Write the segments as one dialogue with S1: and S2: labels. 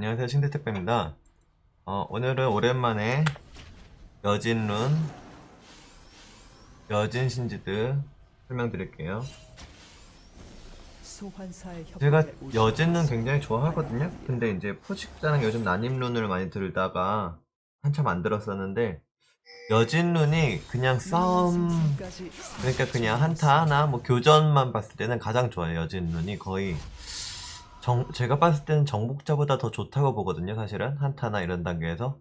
S1: 안녕하세요. 신대택배입니다. 어, 오늘은 오랜만에 여진룬 여진 신지드 설명드릴게요. 제가 여진룬 굉장히 좋아하거든요. 근데 이제 포식자랑 요즘 난임룬을 많이 들다가 한참 안 들었었는데 여진룬이 그냥 싸움
S2: 생성까지
S1: 그러니까 그냥 한타 하나 뭐 교전만 봤을 때는 가장 좋아요 여진룬이. 거의 정, 제가 봤을 때는 정복자보다 더 좋다고 보거든요 사실은. 한타나 이런 단계에서.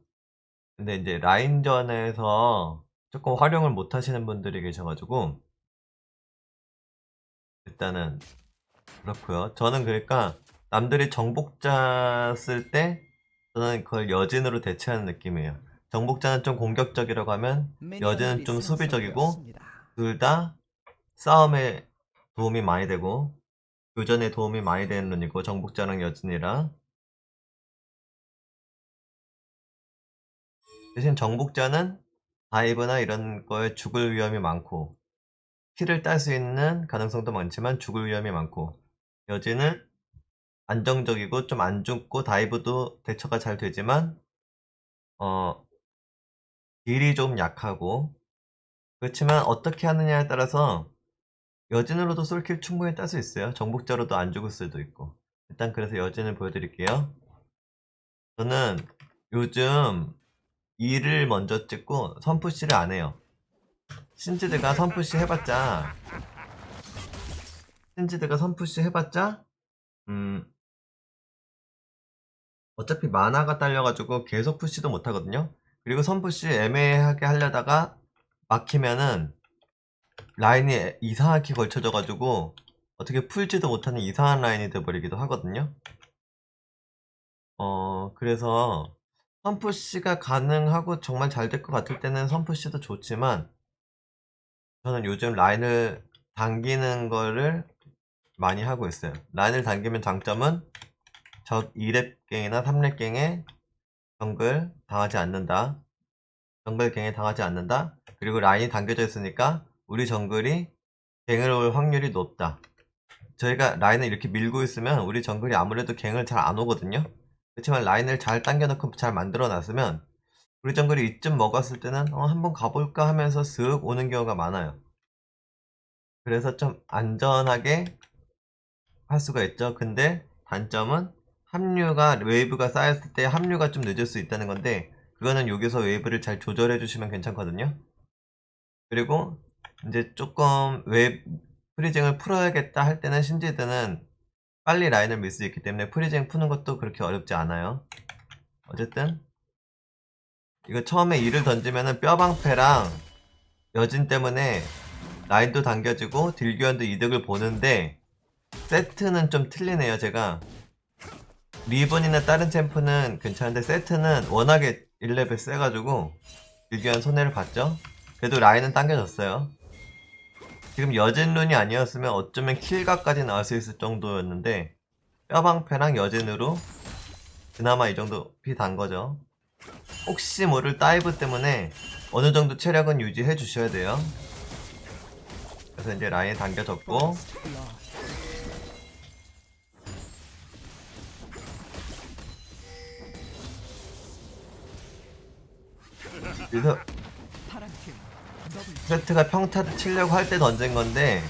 S1: 근데 이제 라인전에서 조금 활용을 못 하시는 분들이 계셔가지고. 일단은 그렇고요. 저는 그러니까 남들이 정복자 쓸 때 저는 그걸 여진으로 대체하는 느낌이에요. 정복자는 좀 공격적이라고 하면 여진은 좀 수비적이고 둘 다 싸움에 도움이 많이 되고 교전에 도움이 많이 되는 룬이고 정복자랑 여진이랑 대신 정복자는 다이브나 이런 거에 죽을 위험이 많고 킬을 딸수 있는 가능성도 많지만 죽을 위험이 많고 여진은 안정적이고 좀 안 죽고 다이브도 대처가 잘 되지만 어 딜이 좀 약하고 그렇지만 어떻게 하느냐에 따라서 여진으로도 솔킬 충분히 딸 수 있어요. 정복자로도 안 죽을 수도 있고. 일단 그래서 여진을 보여드릴게요. 저는 요즘 2를 먼저 찍고 선푸시를 안 해요. 신지드가 선푸시 해봤자 신지드가 선푸시 해봤자 음 어차피 만화가 딸려가지고 계속 푸시도 못하거든요. 그리고 선푸시 애매하게 하려다가 막히면은 라인이 이상하게 걸쳐져 가지고 어떻게 풀지도 못하는 이상한 라인이 돼버리기도 하거든요. 어, 그래서 선푸시가 가능하고 정말 잘 될 것 같을 때는 선푸시도 좋지만 저는 요즘 라인을 당기는 거를 많이 하고 있어요. 라인을 당기면 장점은 적 2렙갱이나 3렙갱에 정글 당하지 않는다. 정글갱에 당하지 않는다. 그리고 라인이 당겨져 있으니까 우리 정글이 갱을 올 확률이 높다. 저희가 라인을 이렇게 밀고 있으면 우리 정글이 아무래도 갱을 잘 안 오거든요. 그렇지만 라인을 잘 당겨놓고 잘 만들어 놨으면 우리 정글이 이쯤 먹었을 때는 어, 한번 가볼까 하면서 쓱 오는 경우가 많아요. 그래서 좀 안전하게 할 수가 있죠. 근데 단점은 합류가 웨이브가 쌓였을 때 합류가 좀 늦을 수 있다는 건데 그거는 여기서 웨이브를 잘 조절해 주시면 괜찮거든요. 그리고 이제 조금 웹 프리징을 풀어야겠다 할 때는 신지드는 빨리 라인을 밀 수 있기 때문에 프리징 푸는 것도 그렇게 어렵지 않아요. 어쨌든 이거 처음에 이를 던지면은 뼈방패랑 여진 때문에 라인도 당겨지고 딜교환도 이득을 보는데 세트는 좀 틀리네요 제가. 리본이나 다른 챔프는 괜찮은데 세트는 워낙에 1레벨 세가지고 딜교환 손해를 봤죠. 그래도 라인은 당겨졌어요 지금 여진룬이 아니었으면 어쩌면 킬각까지 나올 수 있을 정도였는데 뼈방패랑 여진으로 그나마 이 정도 피 단 거죠. 혹시 모를 다이브 때문에 어느 정도 체력은 유지해 주셔야 돼요. 그래서 이제 라인 당겨졌고 그래서 세트가 평타를 치려고 할 때 던진 건데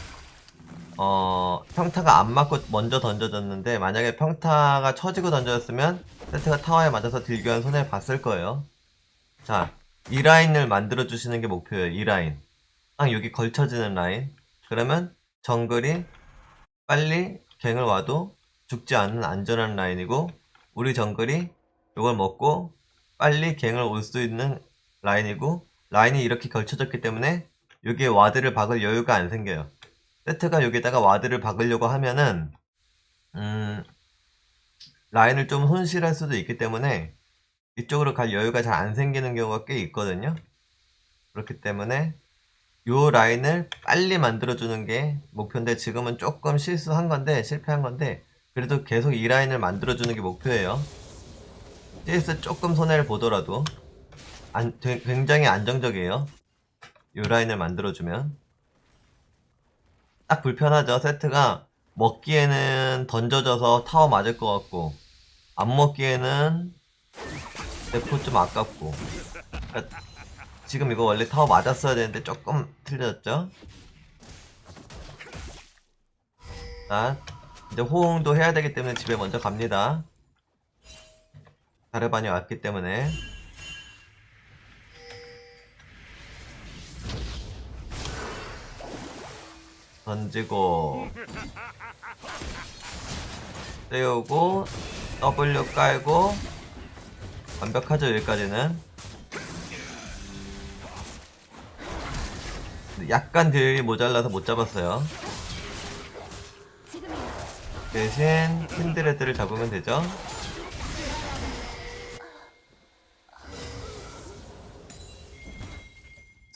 S1: 어 평타가 안 맞고 먼저 던져졌는데 만약에 평타가 쳐지고 던져졌으면 세트가 타워에 맞아서 딜교한 손해를 봤을 거예요. 자 이 라인을 만들어 주시는 게 목표예요 이 라인. 딱 여기 걸쳐지는 라인. 그러면 정글이 빨리 갱을 와도 죽지 않는 안전한 라인이고 우리 정글이 이걸 먹고 빨리 갱을 올 수 있는 라인이고 라인이 이렇게 걸쳐졌기 때문에 여기에 와드를 박을 여유가 안 생겨요. 세트가 여기다가 와드를 박으려고 하면은 음, 라인을 좀 손실할 수도 있기 때문에 이쪽으로 갈 여유가 잘 안 생기는 경우가 꽤 있거든요. 그렇기 때문에 요 라인을 빨리 만들어주는 게 목표인데 지금은 조금 실수한 건데 실패한 건데 그래도 계속 이 라인을 만들어주는 게 목표예요. CS 조금 손해를 보더라도 안, 되- 굉장히 안정적이에요. 이 라인을 만들어주면. 딱 불편하죠. 세트가 먹기에는 던져져서 타워 맞을 것 같고, 안 먹기에는 대포 좀 아깝고 그러니까 지금 이거 원래 타워 맞았어야 되는데 조금 틀려졌죠? 자 이제 호응도 해야 되기 때문에 집에 먼저 갑니다 자르반이 왔기 때문에 던지고 떼우고 W 깔고 완벽하죠 여기까지는. 약간 딜이 모자라서 못 잡았어요. 대신 킨드레드를 잡으면 되죠.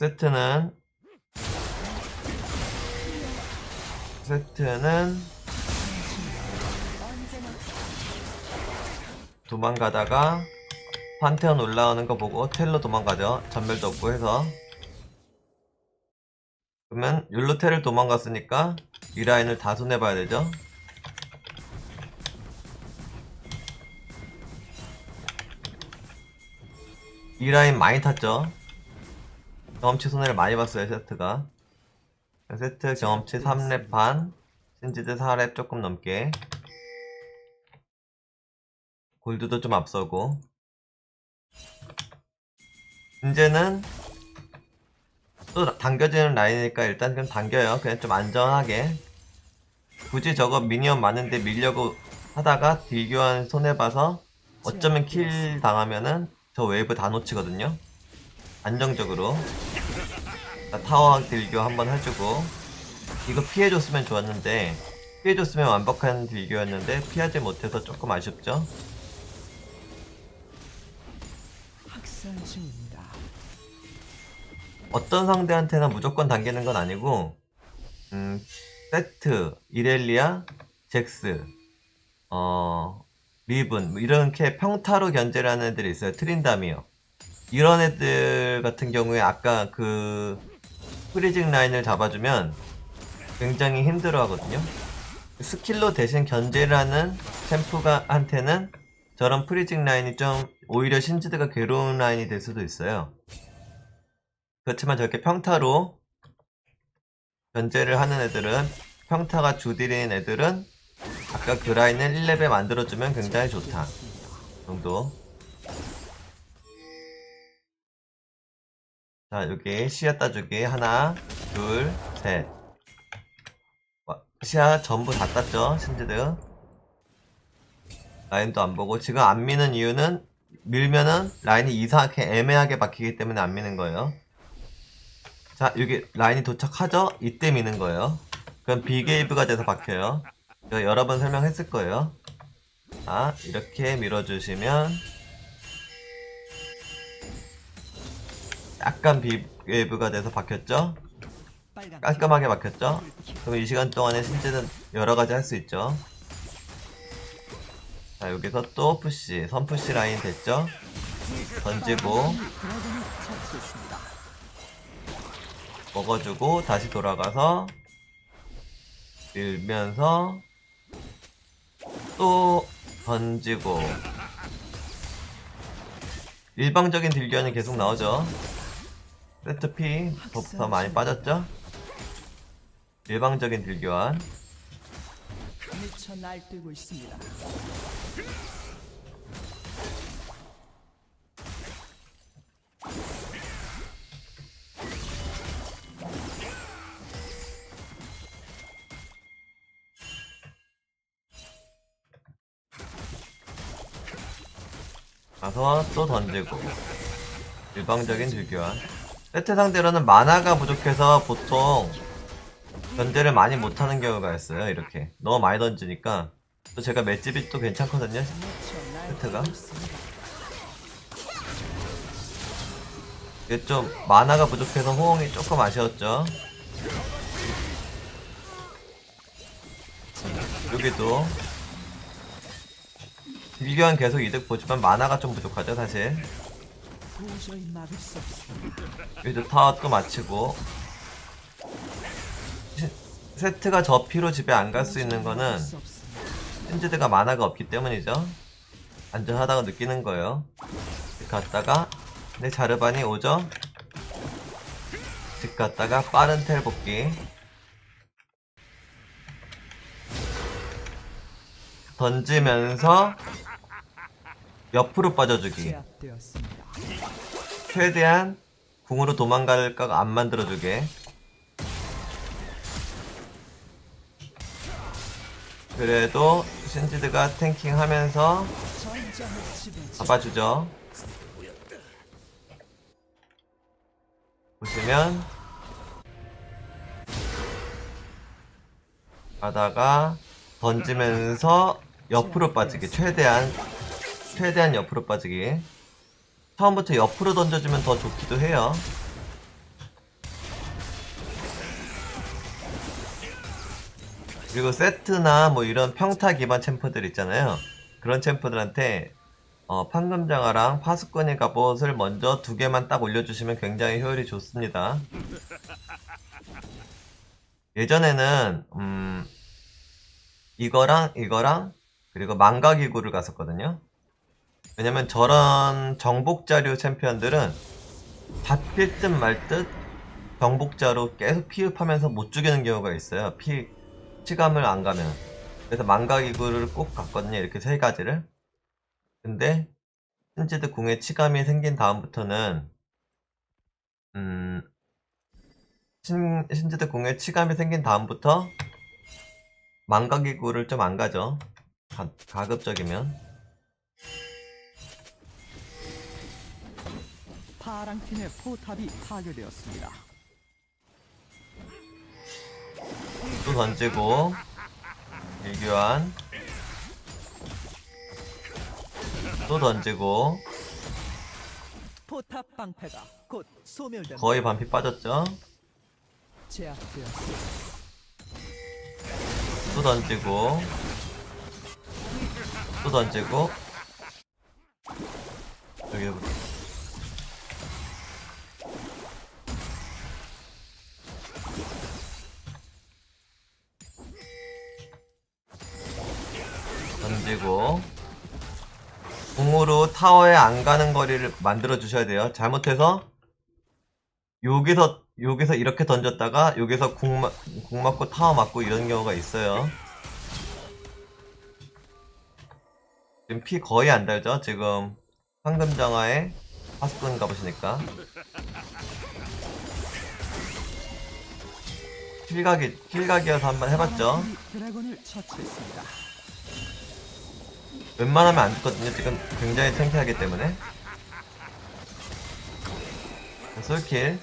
S1: 세트는 세트는 도망가다가 판테온 올라오는 거 보고 텔로 도망가죠. 전멸도 없고 해서 그러면 율로텔을 도망갔으니까 이 라인을 다 손해봐야 되죠. 이 라인 많이 탔죠. 경험치 손해를 많이 봤어요 세트가. 세트 경험치 3렙 반, 신지드 4렙 조금 넘게. 골드도 좀 앞서고. 이제는 또 당겨지는 라인이니까 일단 그냥 당겨요. 그냥 좀 안전하게. 굳이 저거 미니언 많은데 밀려고 하다가 딜교환 손해봐서 어쩌면 킬 당하면은 저 웨이브 다 놓치거든요. 안정적으로. 자, 타워 딜교 한번 해주고 이거 피해줬으면 좋았는데 피해줬으면 완벽한 딜교였는데 피하지 못해서 조금 아쉽죠? 어떤 상대한테나 무조건 당기는 건 아니고 음, 세트, 이렐리아, 잭스, 어, 리븐 뭐 이렇게 평타로 견제를 하는 애들이 있어요. 트린다미어 이런 애들 같은 경우에 아까 그 프리징 라인을 잡아주면 굉장히 힘들어 하거든요. 스킬로 대신 견제를 하는 챔프가 한테는 저런 프리징 라인이 좀 오히려 신지드가 괴로운 라인이 될 수도 있어요. 그렇지만 저렇게 평타로 견제를 하는 애들은 평타가 주딜인 애들은 아까 그 라인을 1렙에 만들어주면 굉장히 좋다 정도 자 여기 시야 따주기 하나 둘셋. 시야 전부 다 땄죠 신지드? 라인도 안 보고 지금 안 미는 이유는 밀면은 라인이 이상하게 애매하게 박히기 때문에 안 미는 거예요. 자 여기 라인이 도착하죠? 이때 미는 거예요. 그럼 비게이브가 돼서 박혀요. 여러 번 설명했을 거예요. 자 이렇게 밀어주시면 약간 비게이브가 돼서 박혔죠? 깔끔하게 박혔죠? 그럼 이 시간 동안에 신지는 여러 가지 할 수 있죠. 자, 여기서 또 푸시, 선푸시 라인 됐죠? 던지고. 먹어주고, 다시 돌아가서, 밀면서, 또 던지고, 일방적인 딜견이 계속 나오죠? 세트 P, 버프터 많이 빠졌죠? 일방적인 딜교환.
S2: 미쳐 날뛰고 있습니다.
S1: 가서 또 던지고 일방적인 딜교환 세트 상대로는 만화가 부족해서 보통 견제를 많이 못하는 경우가 있어요 이렇게. 너무 많이 던지니까. 또 제가 맷집이 또 괜찮거든요 세트가? 이게 좀 만화가 부족해서 호응이 조금 아쉬웠죠. 여기도 딜교환 계속 이득 보지만 만화가 좀 부족하죠 사실
S2: 도저히 막을 수 없습니다.
S1: 여기도 타워 또 마치고 시- 세트가 저 피로 집에 안 갈 수 있는 거는
S2: 막을 수 없습니다.
S1: 신지드가 만화가 없기 때문이죠 안전하다고 느끼는 거예요. 집 갔다가 내 자르반이 오죠? 집 갔다가 빠른 텔 복귀 던지면서 옆으로 빠져주기
S2: 제압되었습니다.
S1: 최대한 궁으로 도망갈 각안 만들어주게. 그래도 신지드가 탱킹하면서. 잡아주죠. 보시면 가다가 던지면서 옆으로 빠지기. 최대한 최대한 옆으로 빠지기 처음부터 옆으로 던져주면 더 좋기도 해요 그리고 세트나 뭐 이런 평타 기반 챔프들 있잖아요 그런 챔프들한테 어, 판금장어랑 파수꾼의 갑옷을 먼저 두 개만 딱 올려주시면 굉장히 효율이 좋습니다. 예전에는 음, 이거랑 이거랑 그리고 망가기구를 갔었거든요. 왜냐면 저런 정복자류 챔피언들은 잡힐 듯말 듯 정복자로 계속 피흡하면서 못 죽이는 경우가 있어요. 피 치감을 안 가면. 그래서 망가기구를 꼭 갔거든요. 이렇게 세 가지를. 근데 신지드 궁에 치감이 생긴 다음부터는 음 신, 신지드 궁에 치감이 생긴 다음부터 망가기구를 좀 안 가죠 가, 가급적이면
S2: 파랑 팀의 포탑이 파괴되었습니다.
S1: 또 던지고 일교환 또 던지고
S2: 포탑 방패가 곧 소멸됩니다.
S1: 거의 반피 빠졌죠
S2: 제압되었습니다.
S1: 또 던지고 또 던지고 여기 던지 공으로 타워에 안 가는 거리를 만들어 주셔야 돼요. 잘못해서 여기서 여기서 이렇게 던졌다가 여기서 궁 맞고 타워 맞고 이런 경우가 있어요. 지금 피 거의 안 달죠? 지금 황금장화에 파수꾼 가보시니까 킬각이 킬각이어서 한번 해봤죠.
S2: 드래곤을 처치했습니다.
S1: 웬만하면 안 죽거든요. 지금 굉장히 탱키하기 때문에. 솔킬.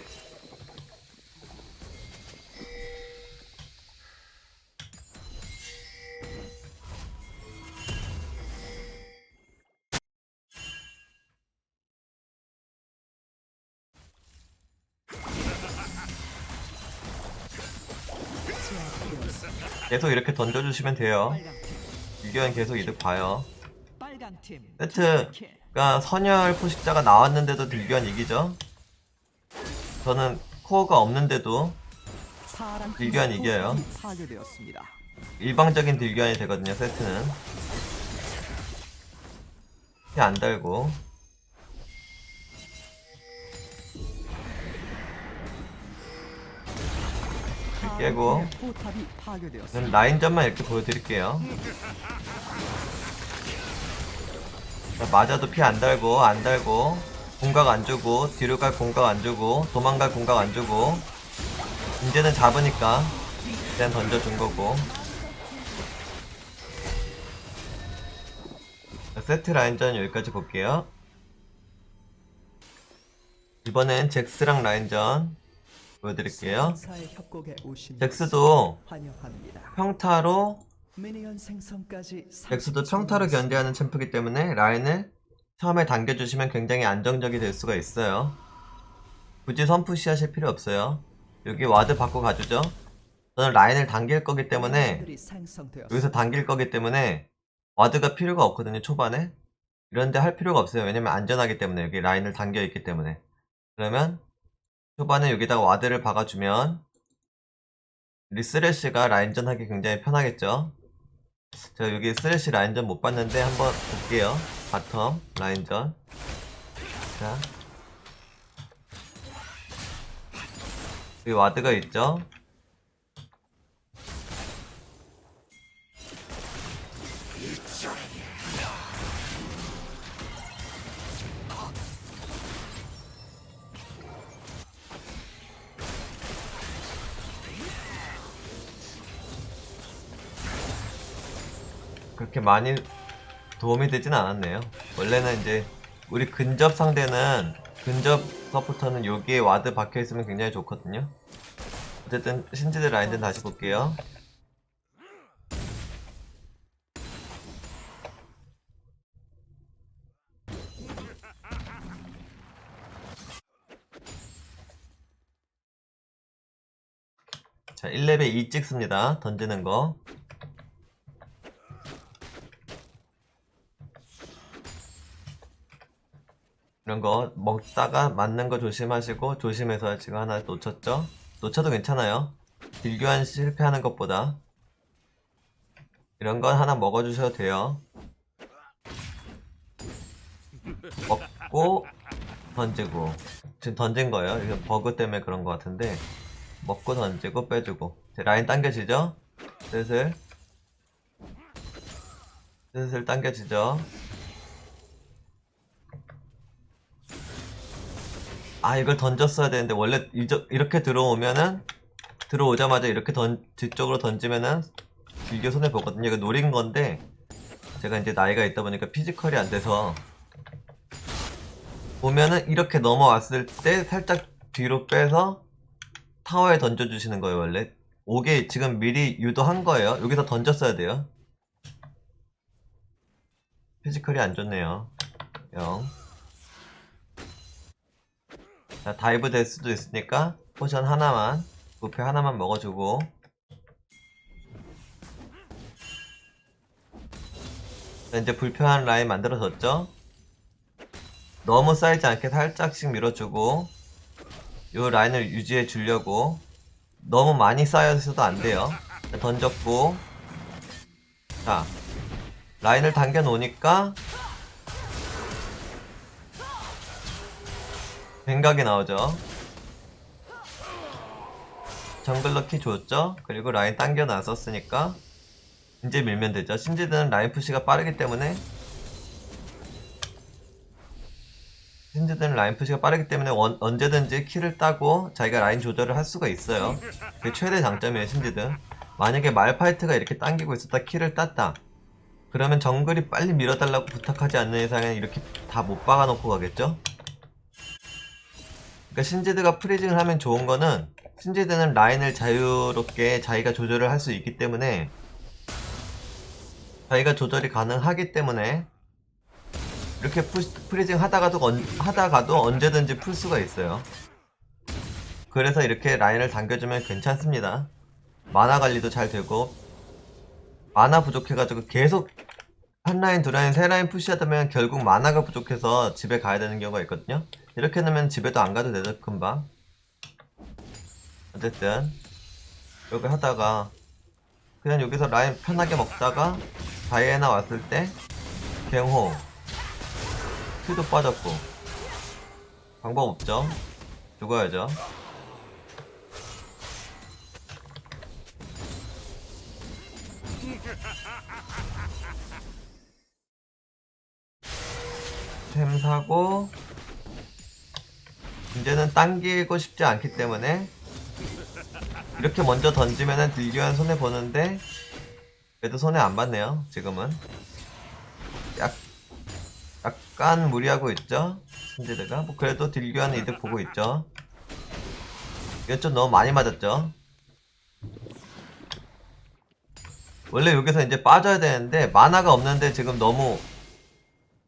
S1: 계속 이렇게 던져주시면 돼요. 유교현 계속 이득 봐요.
S2: 빨강 팀.
S1: 세트.
S2: 킬.
S1: 그러니까 선열 포식자가 나왔는데도 딜교환 이기죠. 저는 코어가 없는데도
S2: 팀의
S1: 이겨요. 일방적인 딜교환이 되거든요. 세트는. 피안 달고. 깨고. 라인전만 이렇게 보여드릴게요. 자, 맞아도 피 안 달고, 안 달고, 공각 안 주고, 뒤로 갈 공각 안 주고, 도망갈 공각 안 주고, 이제는 잡으니까, 그냥 던져준 거고. 자, 세트 라인전 여기까지 볼게요. 이번엔 잭스랑 라인전 보여드릴게요. 잭스도. 평타로
S2: 미니언 생성까지
S1: 잭스도
S2: 30초
S1: 평타로
S2: 남았습니다.
S1: 견제하는 챔프기 때문에 라인을 처음에 당겨주시면 굉장히 안정적이 될 수가 있어요. 굳이 선푸시 하실 필요 없어요. 여기 와드 받고 가주죠. 저는 라인을 당길 거기 때문에. 여기서 당길 거기 때문에 와드가 필요가 없거든요 초반에 이런데 할 필요가 없어요 왜냐면 안전하기 때문에 여기 라인을 당겨 있기 때문에 그러면 초반에 여기다가 와드를 박아주면 리스레쉬가 라인전 하기 굉장히 편하겠죠 제가 여기 스레쉬 라인전 못 봤는데 한번 볼게요. 바텀 라인전. 자. 여기 와드가 있죠 그렇게 많이 도움이 되진 않았네요. 원래는 이제 우리 근접 상대는 근접 서포터는 여기에 와드 박혀 있으면 굉장히 좋거든요. 어쨌든 신지드 라인전 다시 볼게요. 자, 1렙에 2 찍습니다. 던지는 거. 이런 거 먹다가 맞는 거 조심하시고 조심해서 지금 하나 놓쳤죠? 놓쳐도 괜찮아요. 딜교환 실패하는 것보다 이런 건 하나 먹어주셔도 돼요. 먹고 던지고 지금 던진 거예요. 이거 버그 때문에 그런 것 같은데 먹고 던지고 빼주고 라인 당겨지죠? 슬슬 슬슬 당겨지죠? 아 이걸 던졌어야 되는데 원래 이렇게 들어오면은 들어오자마자 이렇게 던 뒤쪽으로 던지면은 길게 손해 보거든요. 이거 노린 건데 제가 이제 나이가 있다 보니까 피지컬이 안 돼서 보면은 이렇게 넘어왔을 때 살짝 뒤로 빼서 타워에 던져주시는 거예요 원래. 오게 지금 미리 유도한 거예요. 여기서 던졌어야 돼요. 피지컬이 안 좋네요. 0. 자, 다이브 될 수도 있으니까 포션 하나만, 부페 하나만 먹어주고 자, 이제 불편한 라인 만들어졌죠? 너무 쌓이지 않게 살짝씩 밀어주고 요 라인을 유지해 주려고 너무 많이 쌓여있어도 안 돼요. 자, 던졌고 자 라인을 당겨 놓으니까 뱅각이 나오죠. 정글러 키 줬죠. 그리고 라인 당겨 놨었으니까 이제 밀면 되죠. 신지드는 라인 푸시가 빠르기 때문에 신지드는 라인 푸시가 빠르기 때문에 원- 언제든지 키를 따고 자기가 라인 조절을 할 수가 있어요. 그게 최대 장점이에요, 신지드. 만약에 말파이트가 이렇게 당기고 있었다 키를 땄다. 그러면 정글이 빨리 밀어달라고 부탁하지 않는 이상은 이렇게 다 못 박아놓고 가겠죠? 그러니까 신지드가 프리징을 하면 좋은 거는 신지드는 라인을 자유롭게 자기가 조절을 할 수 있기 때문에 자기가 조절이 가능하기 때문에 이렇게 푸, 프리징 하다가도 언- 하다가도 언제든지 풀 수가 있어요. 그래서 이렇게 라인을 당겨주면 괜찮습니다. 만화 관리도 잘 되고 만화 부족해가지고 계속 한 라인, 두 라인, 세 라인 푸시하다면 결국 만화가 부족해서 집에 가야 되는 경우가 있거든요. 이렇게 놓으면 집에도 안 가도 되죠, 금방. 어쨌든 여기 하다가 그냥 여기서 라인 편하게 먹다가 다이애나 왔을 때 갱호 큐도 빠졌고. 방법 없죠? 죽어야죠. 템 사고 이제는 당기고 싶지 않기 때문에 이렇게 먼저 던지면은 딜교환 손해 보는데 그래도 손해 안 봤네요 지금은. 약 약간 무리하고 있죠 신지드가? 뭐 그래도 딜교환 이득 보고 있죠. 이건 좀 너무 많이 맞았죠. 원래 여기서 이제 빠져야 되는데 만화가 없는데 지금 너무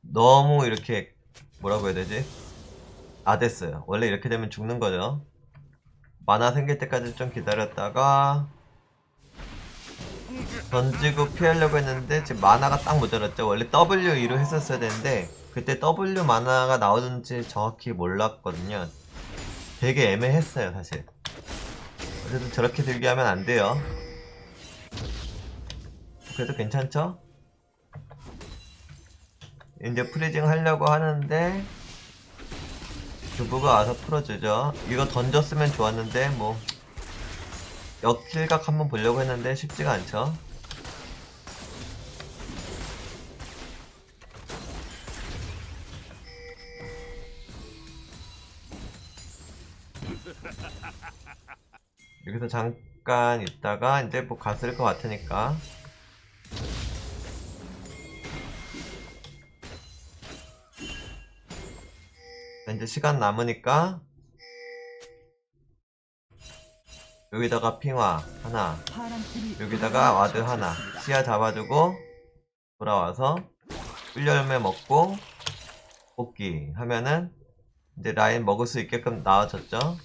S1: 너무 이렇게 뭐라고 해야 되지 아 됐어요. 원래 이렇게 되면 죽는 거죠. 만화 생길 때까지 좀 기다렸다가 던지고 피하려고 했는데 지금 만화가 딱 모자랐죠. 원래 W2로 했었어야 되는데 그때 W 만화가 나오는지 정확히 몰랐거든요. 되게 애매했어요 사실. 어쨌든 저렇게 들게 하면 안 돼요. 그래도 괜찮죠? 이제 프리징 하려고 하는데 주부가 와서 풀어주죠. 이거 던졌으면 좋았는데 뭐 역킬각 한번 보려고 했는데 쉽지가 않죠. 여기서 잠깐 있다가 이제 뭐 갔을 것 같으니까 이제 시간 남으니까 여기다가 핑화 하나 여기다가 와드 하나. 시야 잡아주고 돌아와서 꿀열매 먹고 뽑기 하면은 이제 라인 먹을 수 있게끔 나와졌죠.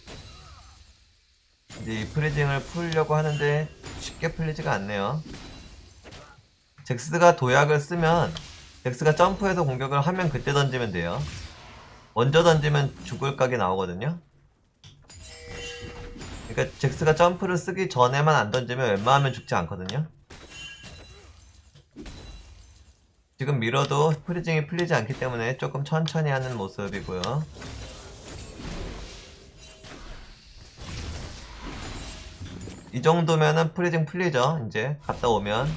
S1: 이제 이 프리징을 풀려고 하는데 쉽게 풀리지가 않네요. 잭스가 도약을 쓰면 잭스가 점프해서 공격을 하면 그때 던지면 돼요 먼저 던지면 죽을 각이 나오거든요 그러니까 잭스가 점프를 쓰기 전에만 안 던지면 웬만하면 죽지 않거든요. 지금 밀어도 프리징이 풀리지 않기 때문에 조금 천천히 하는 모습이고요. 이 정도면은 프리징 풀리죠. 이제 갔다 오면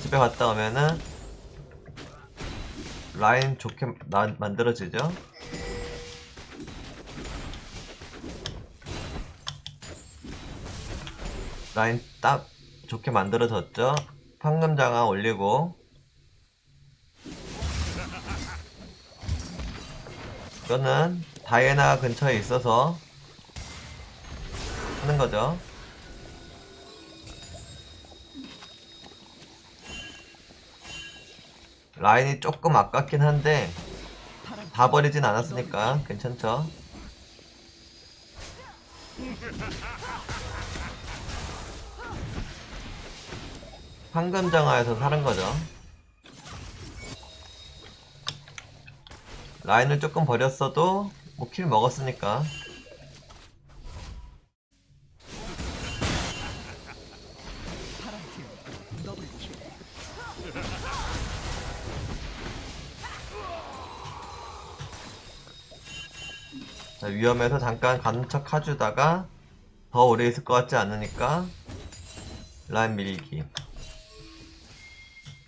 S1: 집에 갔다 오면은 라인 좋게 나- 만들어지죠. 라인 딱 좋게 만들어졌죠. 황금 장화 올리고 이거는 다이애나 근처에 있어서 하는 거죠. 라인이 조금 아깝긴 한데 다 버리진 않았으니까 괜찮죠. 황금장화에서 사는 거죠. 라인을 조금 버렸어도 뭐 킬 먹었으니까 자, 위험해서 잠깐 가는 척 해주다가 더 오래 있을 것 같지 않으니까 라인 밀기.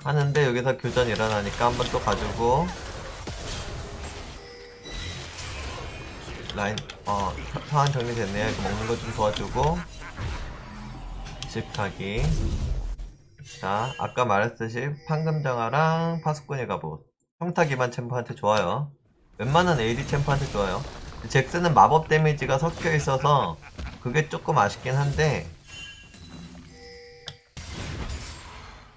S1: 하는데 여기서 교전 일어나니까 한번 또 가지고 라인 어 사- 상황 정리됐네요. 이거 먹는 거 좀 도와주고 집 가기 자 아까 말했듯이 판금장화랑 파수꾼의 갑옷 평타 기반 챔프한테 좋아요. 웬만한 AD 챔프한테 좋아요 잭스는 마법 데미지가 섞여 있어서 그게 조금 아쉽긴 한데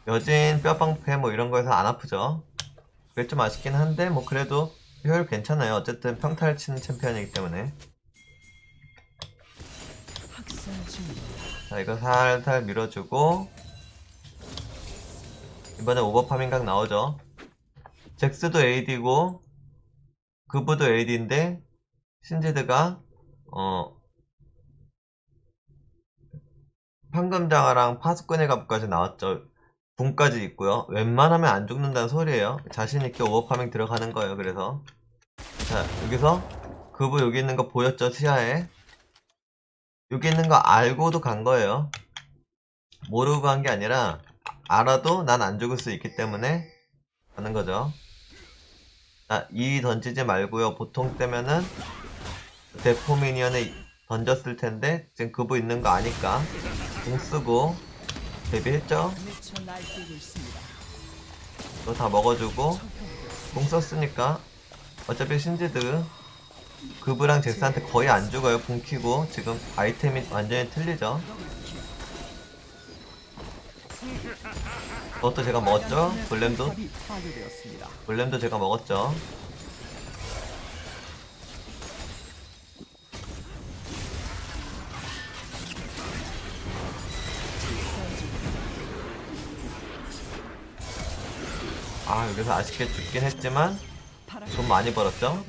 S1: 여진 뼈방패 뭐 이런 거에서 안 아프죠? 그게 좀 아쉽긴 한데 뭐 그래도 효율 괜찮아요. 어쨌든 평타를 치는 챔피언이기 때문에. 자 이거 살살 밀어주고 이번에 오버파밍각 나오죠? 잭스도 AD고 그부도 AD인데 신지드가 어 황금장화랑 파수꾼의 갑까지 나왔죠. 궁까지 있고요. 웬만하면 안 죽는다는 소리예요. 자신 있게 오버파밍 들어가는 거예요. 그래서. 자 여기서 그부 여기 있는 거 보였죠? 시야에. 여기 있는 거 알고도 간 거예요. 모르고 간 게 아니라 알아도 난 안 죽을 수 있기 때문에 가는 거죠. 자, 이 던지지 말고요. 보통 때면은 데포미니언에 던졌을 텐데 지금 그부 있는 거 아니까 공 쓰고 데뷔했죠. 이거 다 먹어주고 공 썼으니까 어차피 신지드 그브랑 잭스한테 거의 안 죽어요. 공 키고 지금 아이템이 완전히 틀리죠. 그것도 제가 먹었죠.
S2: 파괴되었습니다.
S1: 골렘도 제가 먹었죠. 아 여기서 아쉽게 죽긴 했지만 돈 많이 벌었죠.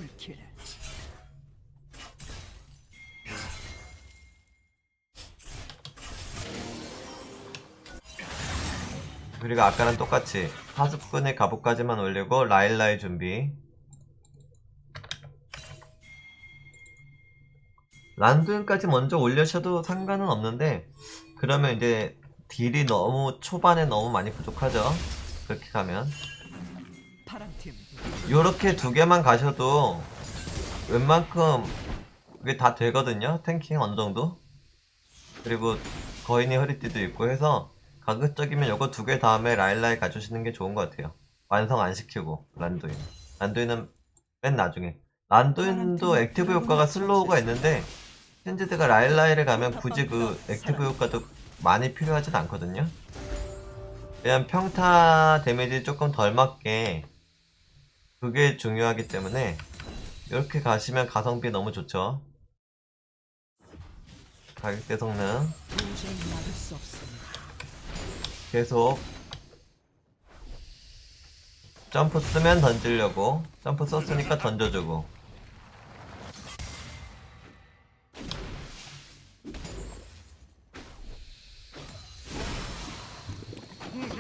S1: 그리고 아까랑 똑같이 파수꾼의 갑옷까지만 올리고 라일라의 준비. 란두인까지 먼저 올려셔도 상관은 없는데 그러면 이제 딜이 너무 초반에 너무 많이 부족하죠? 그렇게 가면 요렇게 두 개만 가셔도 웬만큼 이게 다 되거든요. 탱킹 어느 정도? 그리고 거인의 허리띠도 있고 해서 가급적이면 요거 두 개 다음에 라일라에 가주시는 게 좋은 것 같아요. 완성 안 시키고 란두인. 란두인은 맨 나중에. 란두인도 액티브 효과가 슬로우가 있는데 신지드가 라일라이를 가면 굳이 그 액티브 효과도 많이 필요하진 않거든요. 그냥 평타 데미지 조금 덜 맞게 그게 중요하기 때문에 이렇게 가시면 가성비 너무 좋죠 가격대 성능. 계속 점프 쓰면 던지려고 점프 썼으니까 던져주고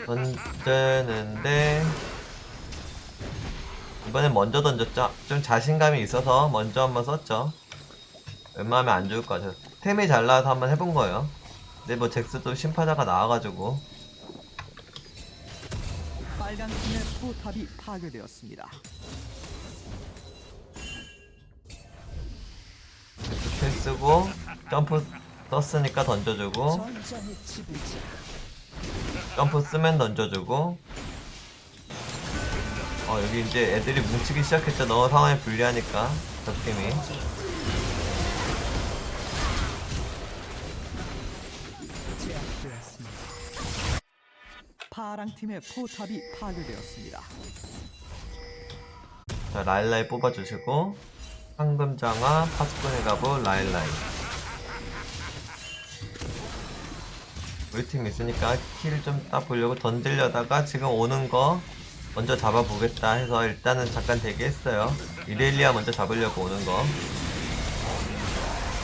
S1: 던지는데 이번엔 먼저 던졌죠. 좀 자신감이 있어서 먼저 한번 썼죠. 웬만하면 안 좋을 것 같아요. 템이 잘 나와서 한번 해본 거예요. 근데 뭐 잭스도 심파자가 나와가지고.
S2: 빨간 팀의 포탑이 파괴되었습니다.
S1: 스킬 쓰고 점프 썼으니까 던져주고. 점프 쓰면 던져주고 어 여기 이제 애들이 뭉치기 시작했죠 너무 상황이 불리하니까 저 팀이
S2: 제압되었습니다. 파랑 팀의 포탑이 파괴되었습니다.
S1: 자 라일라이 뽑아주시고 황금장화 파스콘의 가부 라일라이 우리 팀 있으니까 킬 좀 따보려고 던지려다가 지금 오는 거 먼저 잡아보겠다 해서 일단은 잠깐 대기했어요. 이렐리아 먼저 잡으려고 오는 거.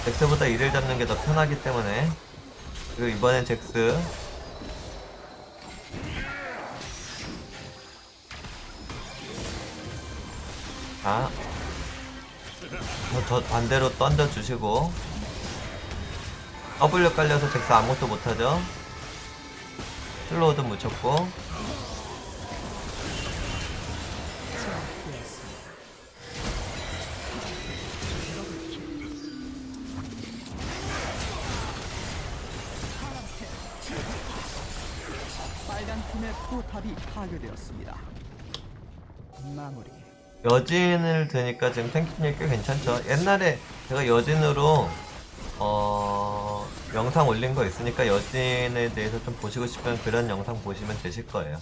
S1: 잭스보다 이를 잡는 게 더 편하기 때문에. 그리고 이번엔 잭스. 자, 저, 저 반대로 던져주시고. W 깔려서 잭스 아무것도 못하죠? 슬로우도 묻혔고
S2: 포탑이 파괴되었습니다. 마무리.
S1: 여진을 드니까 지금 탱킹력이 꽤 괜찮죠 옛날에 제가 여진으로 어 영상 올린 거 있으니까 여진에 대해서 좀 보시고 싶으면 그런 영상 보시면 되실 거예요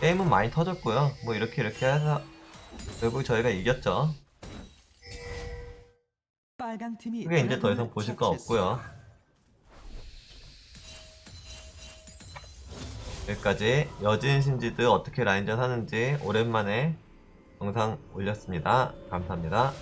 S1: 게임은 많이 터졌고요 뭐 이렇게 이렇게 해서 결국 저희가 이겼죠 크게 이제 더 이상 보실 거. 없고요. 여기까지 여진 신지드 어떻게 라인전 하는지 오랜만에 영상 올렸습니다. 감사합니다.